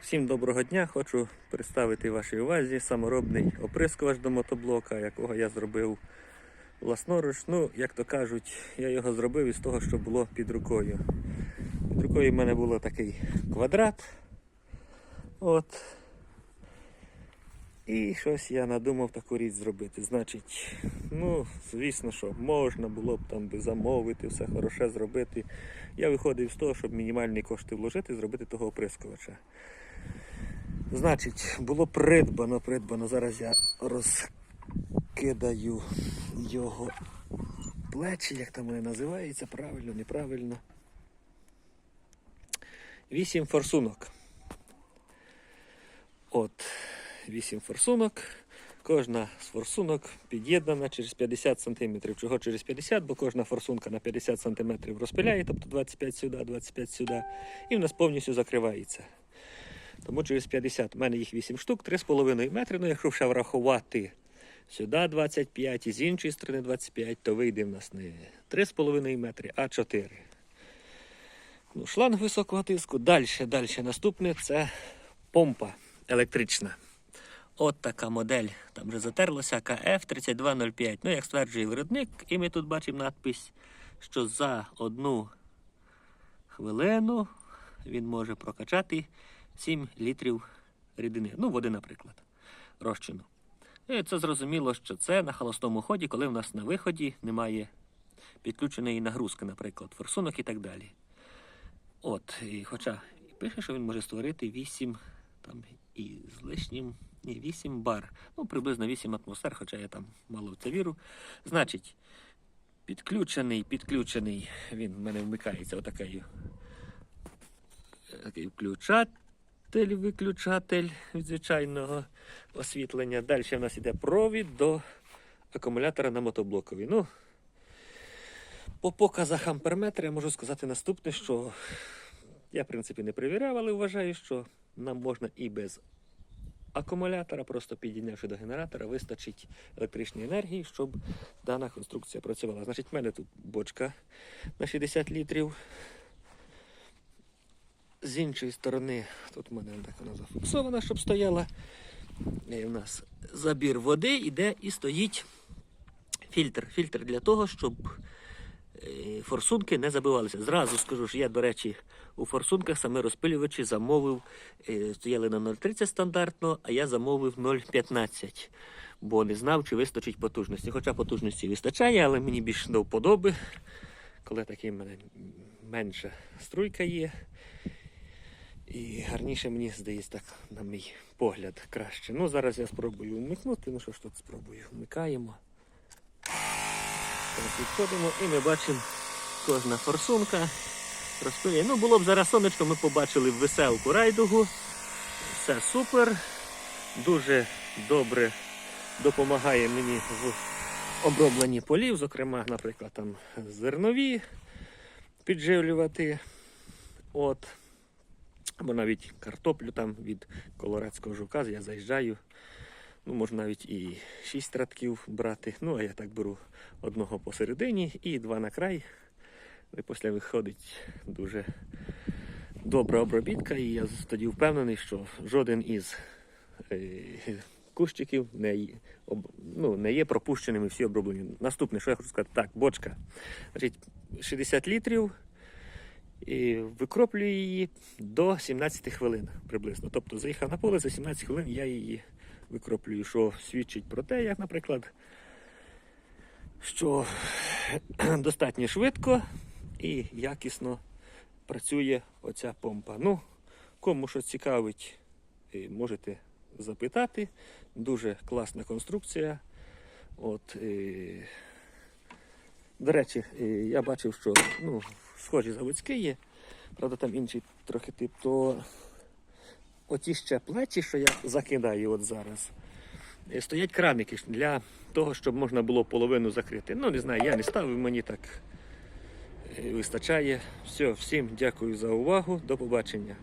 Всім доброго дня! Хочу представити вашій увазі саморобний оприскувач до мотоблока, якого я зробив власноруч. Ну, як то кажуть, я його зробив із того, що було під рукою. Під рукою в мене було такий квадрат. От. І щось я надумав таку річ зробити. Значить, ну, звісно, що можна було б там би замовити, все хороше зробити. Я виходив з того, щоб мінімальні кошти вложити, зробити того оприскувача. Значить, було придбано, придбано. Зараз я розкидаю його плечі, як там вони називаються, правильно, неправильно. Вісім форсунок. От, вісім форсунок. Кожна з форсунок під'єднана через 50 см. Чого через 50? Бо кожна форсунка на 50 см розпиляє, тобто 25 сюди, 25 сюди, і в нас повністю закривається. Тому через 50. У мене їх 8 штук, 3,5 метри. Ну, якщо ще врахувати сюди 25 і з іншої сторони 25, то вийде в нас не 3,5 метри, а 4. Ну, шланг високого тиску. Далі, далі. Наступне це помпа електрична. От така модель. Там вже затерлося КФ3205. Ну, як стверджує виробник, і ми тут бачимо надпись, що за одну хвилину він може прокачати 7 літрів рідини. Ну, води, наприклад, розчину. І це зрозуміло, що це на холостому ході, коли в нас на виході немає підключеної нагрузки, наприклад, форсунок і так далі. От, і хоча і пише, що він може створити 8 там, і з лишнім, ні, 8 бар. Ну, приблизно 8 атмосфер, хоча я там мало в це віру. Значить, підключений, підключений, він в мене вмикається отакою. Такий включатель, виключатель від звичайного освітлення. Далі в нас йде провід до акумулятора на мотоблокові. Ну, по показах амперметра я можу сказати наступне, що я, в принципі, не перевіряв, але вважаю, що нам можна і без акумулятора, просто підійнявши до генератора, вистачить електричної енергії, щоб дана конструкція працювала. Значить, в мене тут бочка на 60 літрів. З іншої сторони, тут в мене так вона зафіксована, щоб стояла. І в нас забір води йде і стоїть фільтр. Фільтр для того, щоб е, форсунки не забивалися. Зразу скажу, що я, до речі, у форсунках саме розпилювачі замовив, е, стояли на 0,30 стандартно, а я замовив 0,15, бо не знав, чи вистачить потужності. Хоча потужності вистачає, але мені більше до вподоби, коли такий в мене менша струйка є. І гарніше мені здається так, на мій погляд, краще. Ну, зараз я спробую вмикнути. Ну що ж тут спробую? Вмикаємо. Зараз Підходимо і ми бачимо кожна форсунка розпилює. Ну, було б зараз сонечко, ми побачили веселку райдугу. Все супер. Дуже добре допомагає мені в обробленні полів, зокрема, наприклад, там зернові підживлювати. От. Або навіть картоплю там від колорадського жука я заїжджаю. Ну, можна навіть і 6 тратків брати. Ну, а я так беру одного посередині і два на край. І після виходить дуже добра обробітка, і я тоді впевнений, що жоден із е, кущиків не, є- ну, не є пропущеними всі оброблені. Наступне, що я хочу сказати, так, бочка. Значить, 60 літрів. І викроплюю її до 17 хвилин приблизно. Тобто заїхав на поле за 17 хвилин, я її викроплюю, що свідчить про те, як, наприклад, що достатньо швидко і якісно працює оця помпа. Ну, кому що цікавить, е, можете запитати. Дуже класна конструкція. От, е, до речі, е, я бачив, що ну, схожі заводські є, правда, там інший трохи тип, то оті ще плечі, що я закидаю от зараз, е, стоять краники для того, щоб можна було половину закрити. Ну, не знаю, я не ставив, мені так е, вистачає. Все, всім дякую за увагу. До побачення.